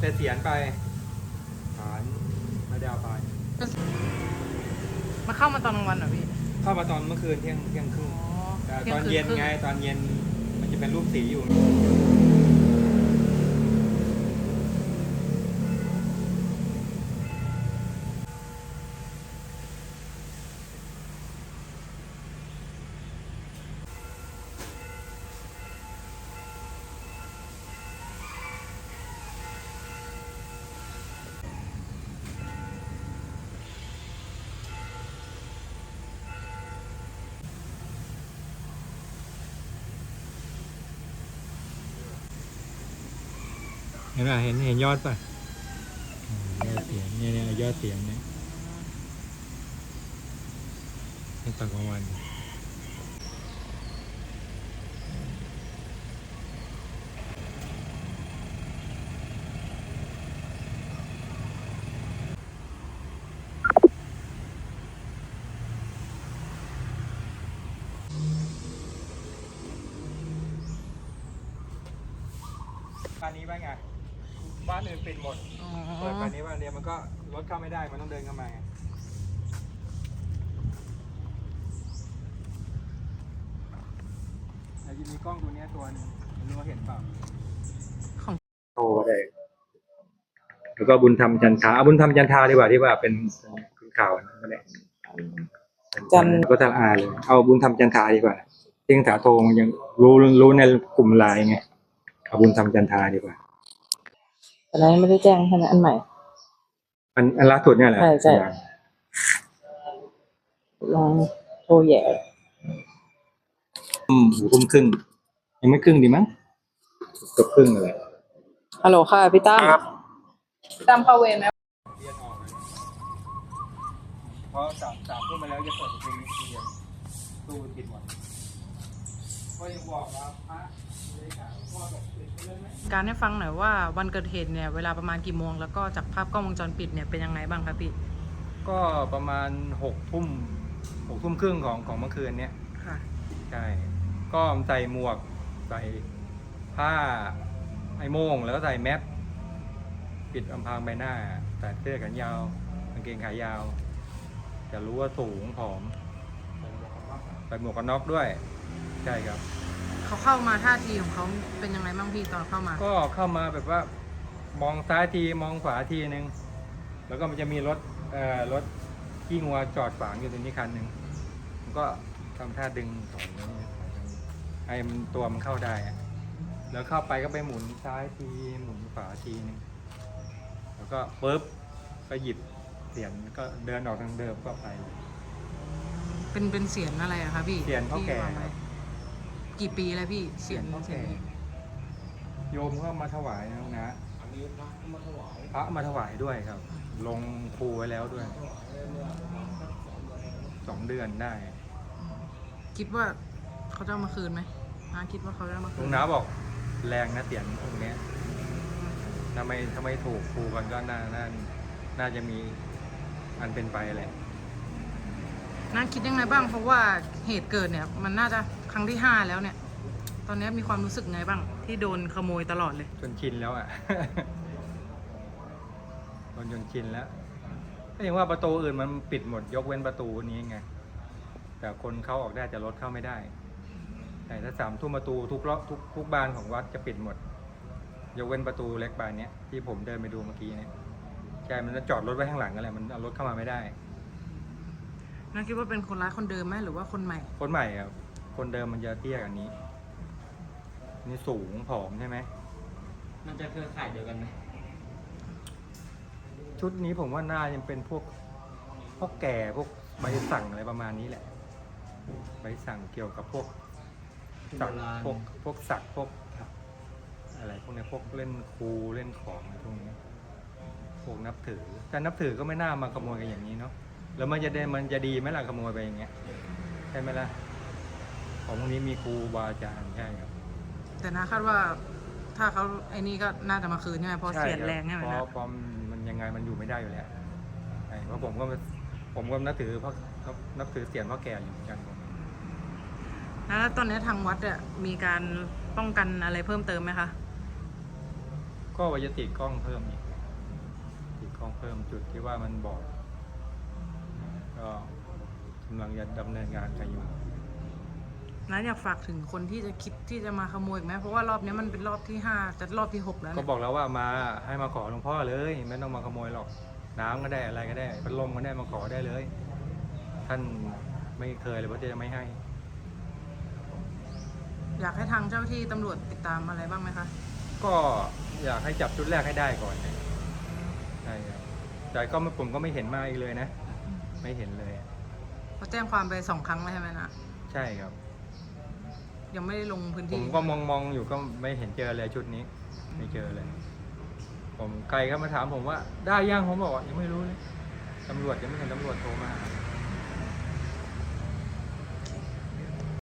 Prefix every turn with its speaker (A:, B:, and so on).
A: แต่เสียนไปฐานไม่ได้เอาไป
B: มาเข้ามาตอนกลางวันเหรอพี่
A: เข้ามาตอนเมื่อคืนเที่ยงเที่ยงครึ่ง
B: อ๋อ
A: แต่
B: ที่
A: ต
B: ง
A: อน
B: คื
A: เย็น
B: ครึ่
A: ไงตอนเย็นมันจะเป็นรูปสีอยู่ เเห็นป่ะเห็นเห็นยอดป่ะยอดเสียงเนี่ยเนี่ยยอดเสียงเนี่ยนตอนกลางวันบ้านนี้บ้างไง บ้านอื่นปิดหมด
B: อ๋อ
A: เปิดบ้านนี้บ้านเดียวมันก็รถเข้าไม่ได้มันต้องเดินเข้ามาไงแล้วจะมีกล้องตัวเนี้ยตัวหนึงไม่รู้ว่าเห็นเปล่า
B: ของ
A: โทรได้แล้วก็บุญธรรมจันทราเอาบุญธรรมจันทราดีกว่าที่ว่าเป็นเป็นข่าวนั่นแหละ
C: จัน
A: ก็ทางอาเลยเอาบุญธรรมจันทราดีกว่าเที่ยงถาโทงยังรู้รู้ในกลุ่มไลน์ไงเอาบุญธรรมจันทราดีกว่า
C: แต่นั้นไม่ได้แจ้งใช่ไหมอันใหม่
A: อันอันล่าสุดเนี่ยแหละ
C: ใช่ใช่ลองโทรแย่
A: อืมหูทุ่มครึ่ง ยังไม่ครึ่งดีมั้งเกือบครึ่งเลย
C: ฮัลโหลค่ะพี่ตั้มพี่ตั้มเข้าเวรไหม
A: เรียนออกเลยเพราะสามสามทุ่มมาแล้วจะเปิดเพลงนี้เรียนตู้ปิดหมดก็ยังบอกว่าพระเลยค่ะพ่อบอ กปิดไปเลยไหม
B: การให้ฟังหน่อยว่าวันเกิดเหตุเนี่ยเวลาประมาณกี่โมง แล้วก็จากภาพกล้องวงจรปิดเนี่ยเป็นยังไงบ้างครับพี่
A: ก็ประมาณหกทุ่มหกทุ่มครึ่งของของเมื่อคืนเนี้ย
B: ค่ะ
A: ใช่ก็ใส่หมวก ใส่ผ้าไอ้โม่งแล้วก็ใส่แมสปิดอำพรางใบหน้าใส่เสื้อแขนยาวกางเกงขายาว จะรู้ว่าสูงผอมใส่หมวกกันน็อกด้วย ใช่ครับ
B: เขาเข้ามาท่าทีของเขาเป็นยังไงบ้างพี่ตอนเข้ามา
A: ก็เข้ามาแบบว่ามองซ้ายทีมองขวาทีนึง แล้วก็มันจะมีรถเอ่อรถขี้งัวจอดขวางอยู่ตรงนี้คันหนึ่งมันก็ทำท่าดึงถอยอย่างนี้ถอยอย่างนี้ให้มันตัวมันเข้าได้อะแล้วเข้าไปก็ไปหมุนซ้ายทีหมุนขวาทีนึงแล้วก็ปุ๊บก็หยิบเสียนก็เดินออกทางเดิมก็ไป
B: เป็นเป็นเสียงอะไรอะคะพี่
A: เสียงพ่อแก่
B: ที่วางไว้ กี่ปีแล้วพี่เสียง
A: พ่อ
B: เสีย
A: แก่
B: งนี้
A: โยมก็มาถวายนะน้องนะพระมาถวายด้วยครับ ลงครูไว้แล้วด้วยสองเดือนได้
B: คิดว่าเขาจะเอามาคืนไหมนาคิดว่าเขาจะเอามาคื
A: ลุ
B: น
A: งน้าบอกแรงนะเสียงองค์เนี้ยทำไมทำไมถูกครูกันก็น่าน่าน่าจะมีอันเป็นไปแหละ
B: นาคิดยังไงบ้างเพราะว่าเหตุเกิดเนี่ย มันน่าจะ ครั้งที่ห้าแล้วเนี่ย ตอนนี้มีความรู้สึกไงบ้าง ที่โดนขโมยตลอดเลย
A: จนชินแล้วอะ โดนจนชินแล้วก็อย่างว่าประตูอื่นมันปิดหมดยกเว้นประตูนี้ไง แต่คนเข้าออกได้แต่รถเข้าไม่ได้ แต่ถ้าสามทุ่มประตูทุกรอบทุกทุกบานของวัดจะปิดหมด ยกเว้นประตูเล็กบานเนี้ยที่ผมเดินไปดูเมื่อกี้เนี่ยใช่มันจะจอดรถไว้ข้างหลังกันแหละมันเอารถเข้ามาไม่ได้
B: นาคิดว่าเป็นคนร้ายคนเดิมไหมหรือว่าคนใหม่
A: คนใหม่ครับ คนเดิมมันจะเตี้ยกว่านี้ นี่สูงผอมใช่ไหม
D: มันจะเครือข่ายเดียวกันไหม
A: ชุดนี้ผมว่าน่ายังเป็นพวกพวกแก่พวกใบสั่งอะไรประมาณนี้แหละ ใบสั่งเกี่ยวกับพวกสักพวกพวกสักพวกอะไรพวกเนี้ยพวกเล่นครูเล่นของอะไรพวกนี้พวกนับถือแต่นับถือก็ไม่น่ามาขโมยกันอย่างนี้เนาะแล้วมันจะได้มันจะดีไหมล่ะขโมยไปอย่างเงี้ยใช่ไหมล่ะ ของพวกนี้มีครูบาอาจารย์ใช่ครับ
B: แต่นาคาดว่าถ้าเขาไอ้นี่ก็น่าจะมาคืนใช่ไหมเพราะเสียดแรงใช่ไหม
A: เพ
B: นะ
A: ราะเพราะมันยังไงมันอยู่ไม่ได้อยู่แล้วใช่เพราะผมก็ผมก็นับถือเพราะนับถือเสียนพ่อแก่อยู่เหมือนกันผม
B: แล้วตอนนี้ทางวัดอะมีการป้องกันอะไรเพิ่มเติมไหมคะ
A: กก็ว่าจะติดกล้องเพิ่มอีกติดกล้องเพิ่มจุดที่ว่ามันบอกก็กำลังจะดำเนินงานกันอยู่
B: น้าอยากฝากถึงคนที่จะคิดที่จะมาขโมยอีกไหมเพราะว่ารอบนี้มันเป็นรอบที่ห้าจะรอบที่หกแล้ว
A: ก็
B: เนี่ย
A: บอกแล้วว่ามาให้มาขอหลวงพ่อเลย ไม่ต้องมาขโมยหรอก น้ำก็ได้อะไรก็ได้พัดลมก็ได้มาขอได้เลย ท่านไม่เคยเลยว่าจะไม่ให้
B: อยากให้ทางเจ้าที่ตำรวจติดตามอะไรบ้างไหมคะ
A: ก็อยากให้จับชุดแรกให้ได้ก่อนนะใช่ครับแต่ก็ไม่ผมก็ไม่เห็นมาอีกเลยนะ ไม่เห็นเลย
B: เขาแจ้งความไปสองครั้งแล้วใช่ไหมนะ
A: ใช่ครับ
B: ยังไม่ได้ลงพื้น
A: ผ
B: ที่
A: มก็มองมองอยู่ก็ไม่เห็นเจอเลยชุดนี้ ไม่เจอเลย ผมใครก็มาถามผมว่า ได้ยังผมบอกว่ายังไม่รู้เลยตำรวจยังไม่เห็นตำรวจโทรมาหา